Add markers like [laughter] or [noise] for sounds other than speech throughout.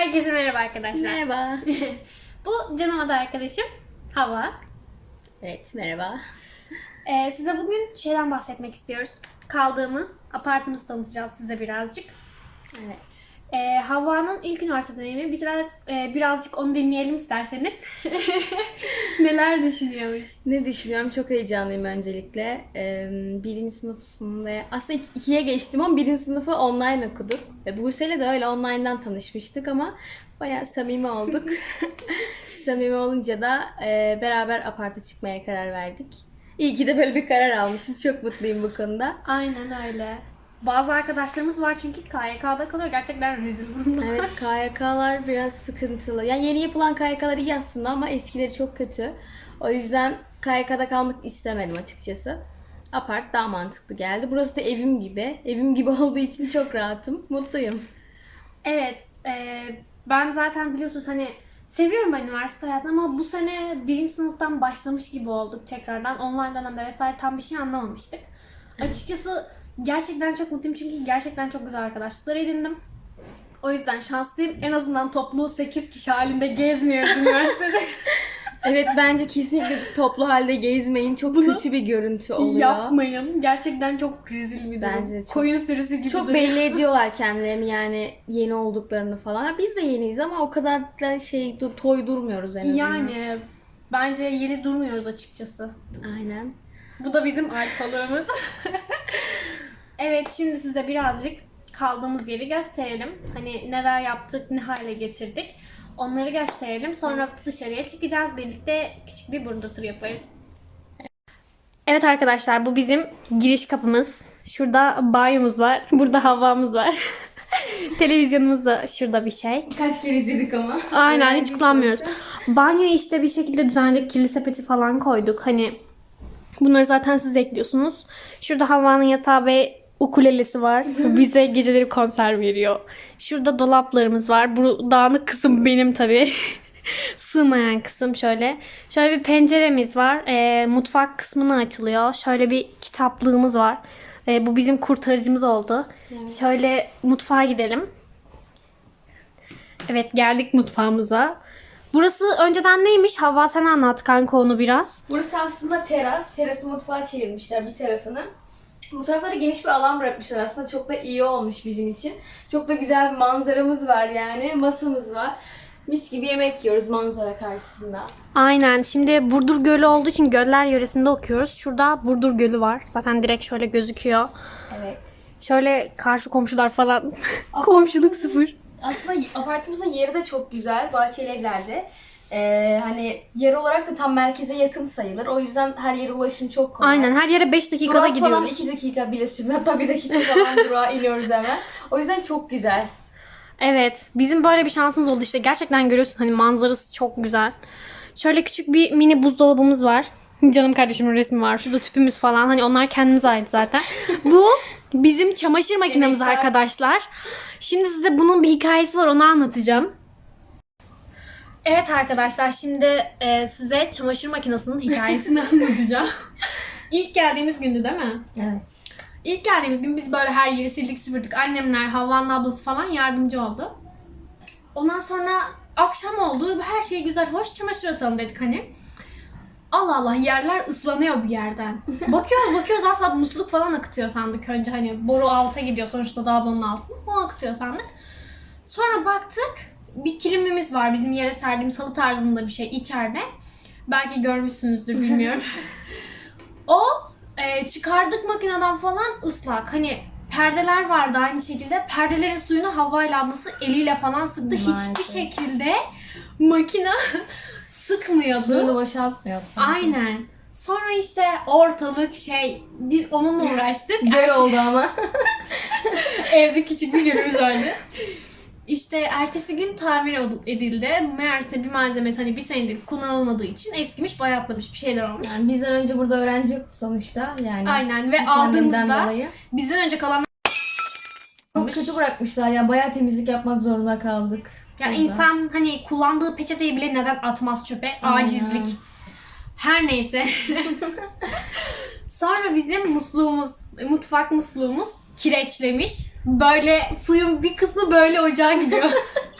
Herkese merhaba arkadaşlar. Merhaba. [laughs] Bu canım adı arkadaşım Hava. Evet merhaba. Ee, size bugün şeyden bahsetmek istiyoruz. Kaldığımız apartmanı tanıtacağız size birazcık. Evet. Ee, Havva'nın ilk üniversite deneyimi. Biz biraz, e, birazcık onu dinleyelim isterseniz. [laughs] Neler düşünüyormuş? Ne düşünüyorum? Çok heyecanlıyım öncelikle. Ee, birinci sınıfım ve aslında ikiye geçtim ama birinci sınıfı online okuduk. E, Buse'yle de öyle online'dan tanışmıştık ama bayağı samimi olduk. [laughs] [laughs] samimi olunca da e, beraber aparta çıkmaya karar verdik. İyi ki de böyle bir karar almışız. Çok mutluyum bu konuda. Aynen öyle. Bazı arkadaşlarımız var çünkü KYK'da kalıyor. Gerçekten rezil durumda. Evet KYK'lar biraz sıkıntılı. Yani yeni yapılan KYK'lar iyi aslında ama eskileri çok kötü. O yüzden KYK'da kalmak istemedim açıkçası. Apart daha mantıklı geldi. Burası da evim gibi. Evim gibi [laughs] olduğu için çok rahatım. Mutluyum. Evet, e, ben zaten biliyorsunuz hani seviyorum ben üniversite hayatını ama bu sene birinci sınıftan başlamış gibi olduk tekrardan. Online dönemde vesaire tam bir şey anlamamıştık. Açıkçası gerçekten çok mutluyum çünkü gerçekten çok güzel arkadaşlıklar edindim. O yüzden şanslıyım. En azından toplu 8 kişi halinde gezmiyoruz üniversitede. [laughs] Evet bence kesinlikle toplu halde gezmeyin. Çok Bunu kötü bir görüntü oluyor. Yapmayın. Gerçekten çok rezil bir durum. Bence de çok- Koyun sürüsü gibi Çok duruyor. belli [laughs] ediyorlar kendilerini yani yeni olduklarını falan. Biz de yeniyiz ama o kadar da şey toy durmuyoruz en azından. Yani bence yeni durmuyoruz açıkçası. Aynen. Bu da bizim alfalarımız. [laughs] evet şimdi size birazcık kaldığımız yeri gösterelim. Hani neler yaptık, ne hale getirdik. Onları gösterelim. Sonra dışarıya çıkacağız. Birlikte küçük bir burunda tur yaparız. Evet arkadaşlar bu bizim giriş kapımız. Şurada banyomuz var. Burada havamız var. [laughs] Televizyonumuz da şurada bir şey. Kaç kere izledik ama. Aynen hiç kullanmıyoruz. Banyoyu işte bir şekilde düzenledik. Kirli sepeti falan koyduk. Hani bunları zaten siz ekliyorsunuz. Şurada Havva'nın yatağı ve ukulelesi var. Bize geceleri konser veriyor. Şurada dolaplarımız var. Bu dağınık kısım benim tabii. [laughs] Sığmayan kısım şöyle. Şöyle bir penceremiz var. Ee, mutfak kısmına açılıyor. Şöyle bir kitaplığımız var. Ee, bu bizim kurtarıcımız oldu. Şöyle mutfağa gidelim. Evet geldik mutfağımıza. Burası önceden neymiş? Havva sen anlat kanka onu biraz. Burası aslında teras. Terası mutfağa çevirmişler bir tarafını. Bu taraflara geniş bir alan bırakmışlar aslında. Çok da iyi olmuş bizim için. Çok da güzel bir manzaramız var yani. Masamız var. Mis gibi yemek yiyoruz manzara karşısında. Aynen. Şimdi Burdur Gölü olduğu için göller yöresinde okuyoruz. Şurada Burdur Gölü var. Zaten direkt şöyle gözüküyor. Evet. Şöyle karşı komşular falan. [laughs] Komşuluk sıfır. Aslında apartımızın yeri de çok güzel. Bahçeli evlerde. Ee, hani yer olarak da tam merkeze yakın sayılır. O yüzden her yere ulaşım çok kolay. Aynen. Her yere 5 dakikada Durak falan gidiyoruz. 2 dakika bile sürmüyor. Hatta 1 dakika falan [laughs] durağa iniyoruz hemen. O yüzden çok güzel. Evet. Bizim böyle bir şansımız oldu işte. Gerçekten görüyorsun hani manzarası çok güzel. Şöyle küçük bir mini buzdolabımız var. [laughs] Canım kardeşimin resmi var. Şurada tüpümüz falan. Hani onlar kendimize ait zaten. [laughs] Bu bizim çamaşır makinemiz arkadaşlar. Şimdi size bunun bir hikayesi var. Onu anlatacağım. Evet arkadaşlar şimdi e, size çamaşır makinesinin hikayesini [laughs] anlatacağım. İlk geldiğimiz gündü değil mi? Evet. İlk geldiğimiz gün biz böyle her yeri sildik süpürdük. Annemler, Havva'nın ablası falan yardımcı oldu. Ondan sonra akşam oldu. Her şey güzel, hoş çamaşır atalım dedik hani. Allah Allah yerler ıslanıyor bir yerden. [laughs] Bakıyoruz bakıyoruz asla musluk falan akıtıyor sandık önce hani boru alta gidiyor sonuçta lavabonun altına. O akıtıyor sandık. Sonra baktık bir kilimimiz var bizim yere serdiğimiz halı tarzında bir şey içeride. Belki görmüşsünüzdür bilmiyorum. [laughs] o e, çıkardık makineden falan ıslak. Hani perdeler vardı aynı şekilde. Perdelerin suyunu Havva ile ablası eliyle falan sıktı. Hiçbir Maalesef. şekilde makine [laughs] sıkmıyordu. Suyunu boşaltmıyor. Aynen. Sonra işte ortalık şey biz onunla uğraştık. Göl oldu ama. [laughs] Evde küçük bir gölümüz vardı. İşte ertesi gün tamir edildi. Meğerse bir malzemesi hani bir senedir kullanılmadığı için eskimiş, bayatlamış bir şeyler olmuş. Yani bizden önce burada öğrenci yoktu sonuçta. Yani Aynen ve aldığımızda dolayı. bizden önce kalan Çok kötü bırakmışlar ya. Bayağı temizlik yapmak zorunda kaldık. yani Burada. insan hani kullandığı peçeteyi bile neden atmaz çöpe? Aynen. Acizlik. Her neyse. [laughs] Sonra bizim musluğumuz, mutfak musluğumuz kireçlemiş. Böyle suyun bir kısmı böyle ocağa gidiyor.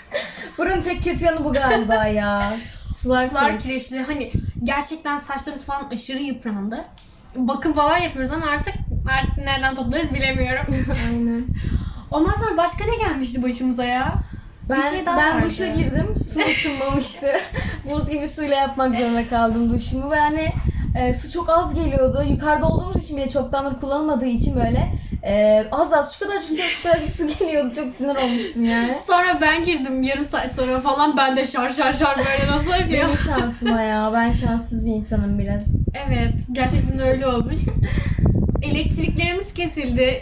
[laughs] Buranın tek kötü yanı bu galiba ya. Sular, Sular kireç. kireçli. Hani gerçekten saçlarımız falan aşırı yıprandı. Bakım falan yapıyoruz ama artık artık nereden toplarız bilemiyorum. Aynen. Ondan sonra başka ne gelmişti başımıza ya? Ben, şey daha ben vardı. duşa girdim. Su [laughs] ısınmamıştı. Buz gibi suyla yapmak zorunda kaldım duşumu. Ve hani e, su çok az geliyordu. Yukarıda olduğumuz için bile çoktandır kullanılmadığı için böyle e, az az şu kadar şu kadar su geliyordu. Çok sinir olmuştum yani. Sonra ben girdim yarım saat sonra falan ben de şar şar şar böyle nasıl akıyor? Benim şansıma ya. Ben şanssız bir insanım biraz. Evet gerçekten öyle olmuş. Elektriklerimiz kesildi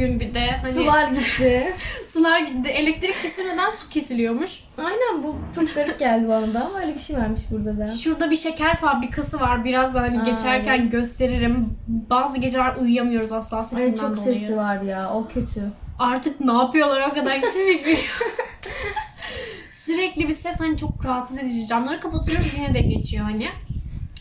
gün bir de. Hani Sular gitti. [laughs] sular gitti. Elektrik kesilmeden su kesiliyormuş. Aynen bu çok garip geldi bana da ama öyle bir şey varmış burada da. Şurada bir şeker fabrikası var. Biraz da hani Aa, geçerken evet. gösteririm. Bazı geceler uyuyamıyoruz asla sesinden Ay çok dolayı. sesi var ya. O kötü. Artık ne yapıyorlar o kadar hiçbir fikrim. [laughs] Sürekli bir ses hani çok rahatsız edici. Camları kapatıyoruz yine de geçiyor hani.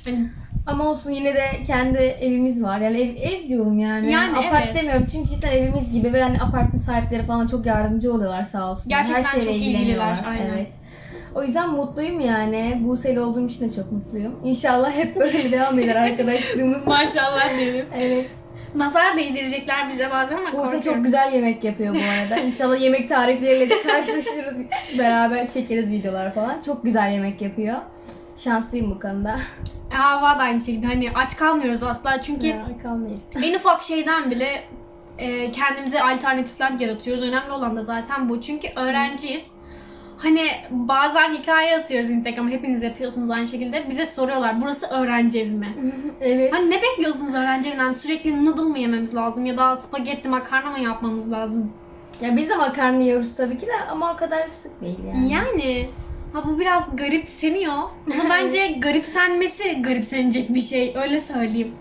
Hani Ama olsun yine de kendi evimiz var. Yani ev, ev diyorum yani. Yani Apart evet. demiyorum çünkü cidden evimiz gibi ve yani apartın sahipleri falan çok yardımcı oluyorlar sağ olsun. Gerçekten Her şeyle çok ilgileniyorlar. aynen. Evet. O yüzden mutluyum yani. Buse'li olduğum için de çok mutluyum. İnşallah hep böyle devam eder [laughs] arkadaşlığımız. maşallah diyelim. evet. Nazar değdirecekler bize bazen ama Buse korkuyorum. çok güzel yemek yapıyor bu arada. [laughs] İnşallah yemek tarifleriyle de karşılaşırız. Beraber çekeriz videolar falan. Çok güzel yemek yapıyor. Şanslıyım bu konuda. Hava da aynı şekilde hani aç kalmıyoruz asla çünkü Ya, kalmayız. en ufak şeyden bile e, kendimize alternatifler yaratıyoruz. Önemli olan da zaten bu. Çünkü öğrenciyiz. Hani bazen hikaye atıyoruz Instagram'a. Hepiniz yapıyorsunuz aynı şekilde. Bize soruyorlar burası öğrenci evi mi? [laughs] evet. Hani ne bekliyorsunuz öğrenci evinden? Sürekli noodle mı yememiz lazım? Ya da spagetti makarna mı yapmamız lazım? Ya biz de makarna yiyoruz tabii ki de ama o kadar sık değil yani. Yani ha bu biraz garipseniyor. Ama [laughs] bence garipsenmesi garipsenecek bir şey. Öyle söyleyeyim.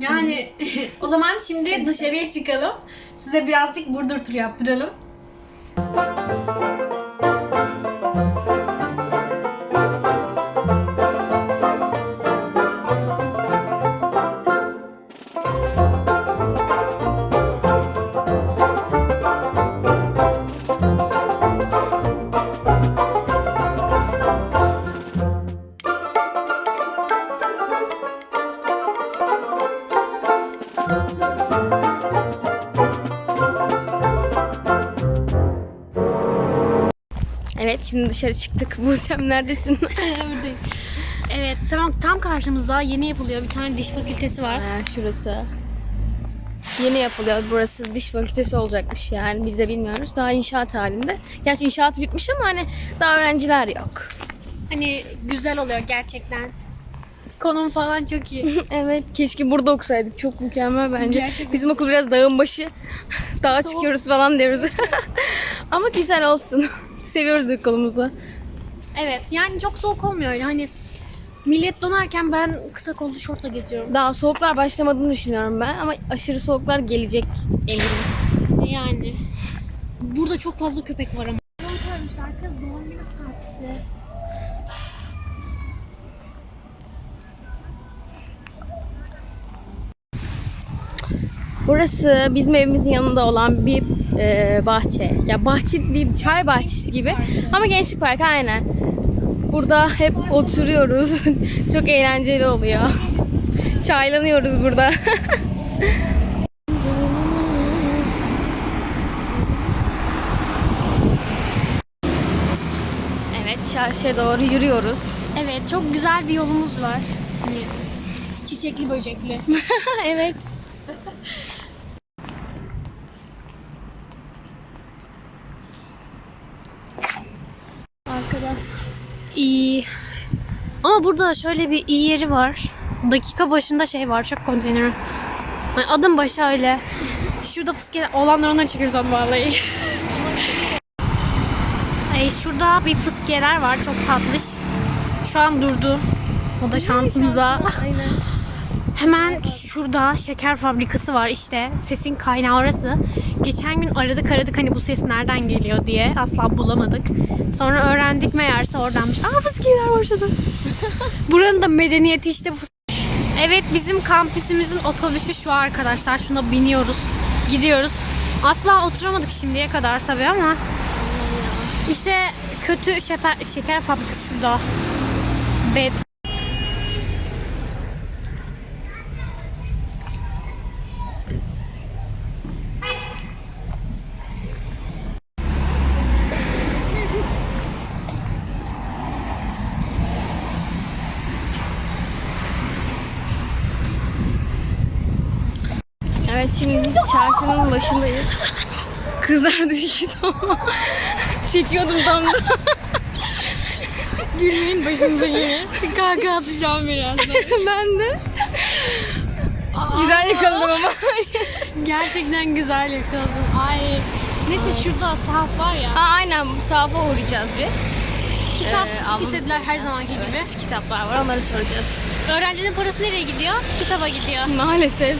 Yani [laughs] o zaman şimdi dışarıya çıkalım. Size birazcık Burdur turu yaptıralım. Evet şimdi dışarı çıktık. [laughs] Buse'm neredesin? [laughs] Buradayım. Evet tamam tam karşımızda yeni yapılıyor bir tane diş fakültesi var. Ha, şurası. Yeni yapılıyor. Burası diş fakültesi olacakmış yani. Biz de bilmiyoruz. Daha inşaat halinde. Gerçi inşaat bitmiş ama hani daha öğrenciler yok. Hani güzel oluyor gerçekten. Konum falan çok iyi. [laughs] evet. Keşke burada okusaydık. Çok mükemmel bence. Gerçekten. Bizim okul biraz dağın başı. Dağa çıkıyoruz falan diyoruz. ama güzel olsun. Seviyoruz okulumuzu. Evet yani çok soğuk olmuyor öyle hani millet donarken ben kısa kollu şortla geziyorum. Daha soğuklar başlamadığını düşünüyorum ben ama aşırı soğuklar gelecek eminim. Yani burada çok fazla köpek var ama. Burası bizim evimizin yanında olan bir e, bahçe. Ya bahçe değil, çay bahçesi gibi. Ama gençlik parkı aynen. Burada hep oturuyoruz. [laughs] Çok eğlenceli oluyor. Çaylanıyoruz burada. [laughs] evet, çarşıya doğru yürüyoruz. Evet çok güzel bir yolumuz var. Hani çiçekli böcekli. [laughs] evet. İyi. Ama burada şöyle bir iyi yeri var. Dakika başında şey var çöp konteyneri. Hani adım başı öyle. Şurada fıske olanlar onları çekiyoruz onu vallahi. [laughs] Ay, şurada bir fıskiyeler var çok tatlış. Şu an durdu. O da şansımıza. Aynen. Hemen şurada şeker fabrikası var işte. Sesin kaynağı orası. Geçen gün aradık aradık hani bu ses nereden geliyor diye. Asla bulamadık. Sonra öğrendik meğerse oradanmış. Aa fıskiyeler başladı. [laughs] Buranın da medeniyeti işte bu. Evet bizim kampüsümüzün otobüsü şu arkadaşlar. Şuna biniyoruz. Gidiyoruz. Asla oturamadık şimdiye kadar tabii ama İşte kötü şeker, şeker fabrikası şurada. Bed. Evet şimdi çarşının başındayız. Kızlar düştü ama çekiyordum tam da. Gülmeyin başımıza gelir. Kaka atacağım birazdan. [laughs] ben de. güzel yakaladım ama. Gerçekten güzel yakaladım. Ay. Neyse şurada sahaf var ya. Aa, aynen sahafa uğrayacağız bir. Kitap Ee, istediler her zamanki gibi. Evet, kitaplar var onları soracağız. Öğrencinin parası nereye gidiyor? Kitaba gidiyor. Maalesef.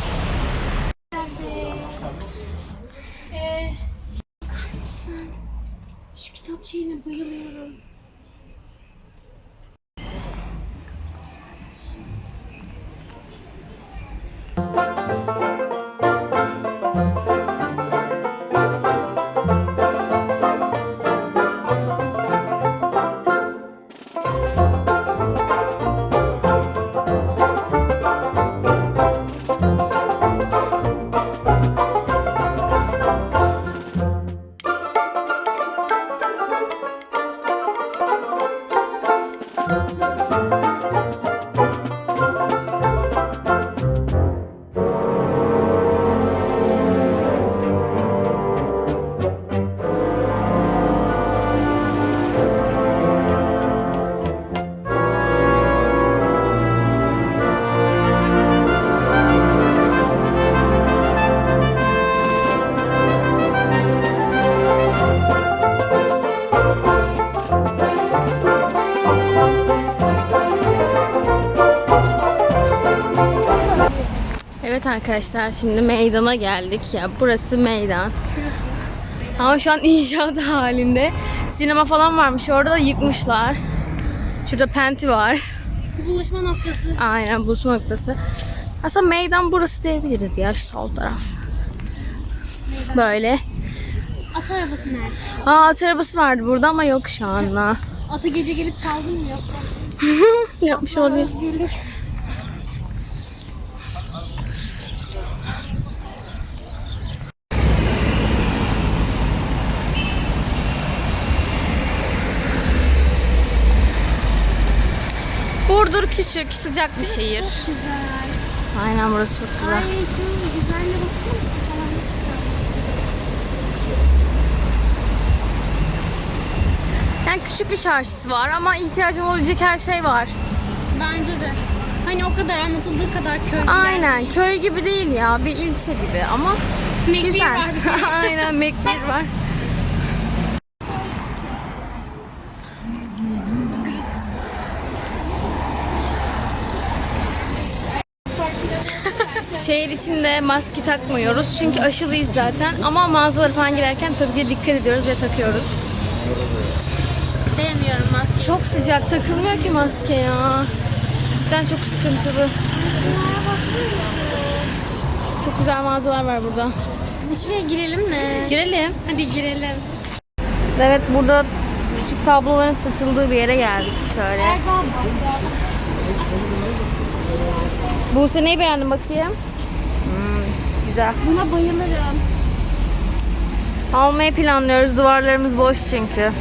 Arkadaşlar şimdi meydana geldik. Ya burası meydan. Ama şu an [laughs] inşaat halinde. Sinema falan varmış. Orada da yıkmışlar. Şurada penti var. Buluşma noktası. Aynen buluşma noktası. Aslında meydan burası diyebiliriz ya şu sol taraf. Böyle. At arabası nerede? Aa at arabası vardı burada ama yok şu anda. Atı gece gelip saldın mı yok? [laughs] Yapmış olabilir. Özgürlük. Burdur küçük, sıcak bir şehir. Güzel. Aynen burası çok güzel. Ay şu güzelle bakıyor musun? Yani küçük bir çarşısı var ama ihtiyacın olabilecek her şey var. Bence de. Hani o kadar anlatıldığı kadar köy. yer Aynen köy gibi değil ya bir ilçe gibi ama Mekbir güzel. var. [laughs] Aynen mekbir var. Şehir içinde maske takmıyoruz çünkü aşılıyız zaten ama mağazalara falan girerken tabii ki dikkat ediyoruz ve takıyoruz. Sevmiyorum maske. Çok sıcak takılmıyor ki maske ya. Cidden çok sıkıntılı. Çok güzel mağazalar var burada. Şuraya girelim mi? Girelim. Hadi girelim. Evet burada küçük tabloların satıldığı bir yere geldik şöyle. Erdoğan Buse neyi beğendin bakayım? Güzel. Buna bayılırım. Almayı planlıyoruz. Duvarlarımız boş çünkü.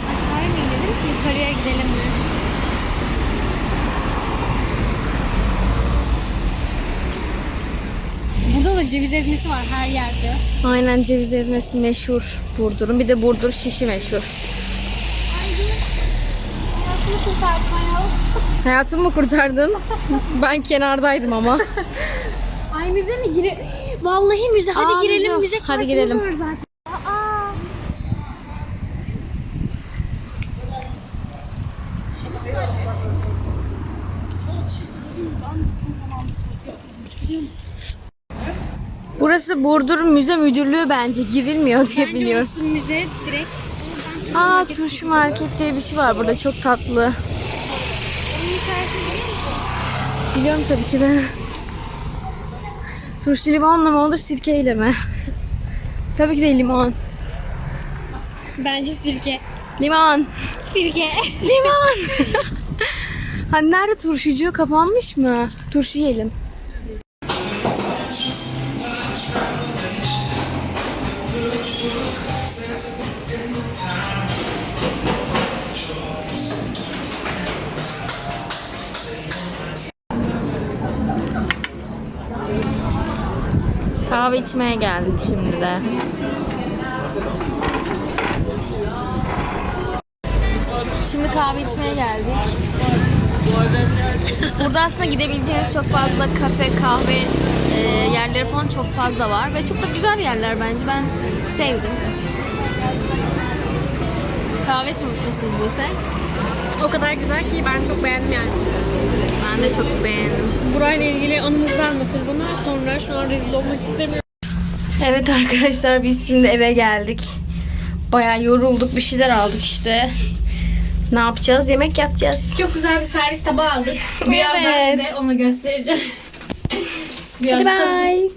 Aşağıya mı inelim? Yukarıya gidelim mi? Burada da ceviz ezmesi var her yerde. Aynen ceviz ezmesi meşhur Burdur'un. Bir de Burdur şişi meşhur. Kurtardım ayol. Hayatımı mı kurtardın? ben kenardaydım ama. Ay müze mi gire? Vallahi müze. Hadi Aa, girelim. müze. Müze Hadi girelim. var zaten. Aa. Burası Burdur Müze Müdürlüğü bence girilmiyor diye Bence biliyorum. orası müze direkt. Aa turşu market diye bir şey var burada çok tatlı. Biliyorum tabii ki de. Turşu limonla mı olur sirkeyle mi? Tabii ki de limon. Bence sirke. Limon. Sirke. Limon. [laughs] hani nerede turşucu? Kapanmış mı? Turşu yiyelim. Kahve içmeye geldik şimdi de. Şimdi kahve içmeye geldik. Burada aslında gidebileceğiniz çok fazla kafe, kahve e, yerleri falan çok fazla var ve çok da güzel yerler bence. Ben sevdim. Kahve sınıfısın bu sen. O kadar güzel ki ben çok beğendim yani. Ben de çok beğendim. Burayla ilgili anımızı da anlatırız ama sonra şu an rezil olmak istemiyorum. Evet arkadaşlar biz şimdi eve geldik. Baya yorulduk bir şeyler aldık işte. Ne yapacağız? Yemek yapacağız. Çok güzel bir servis tabağı aldık. Birazdan evet. size onu göstereceğim. Biraz Hadi bye.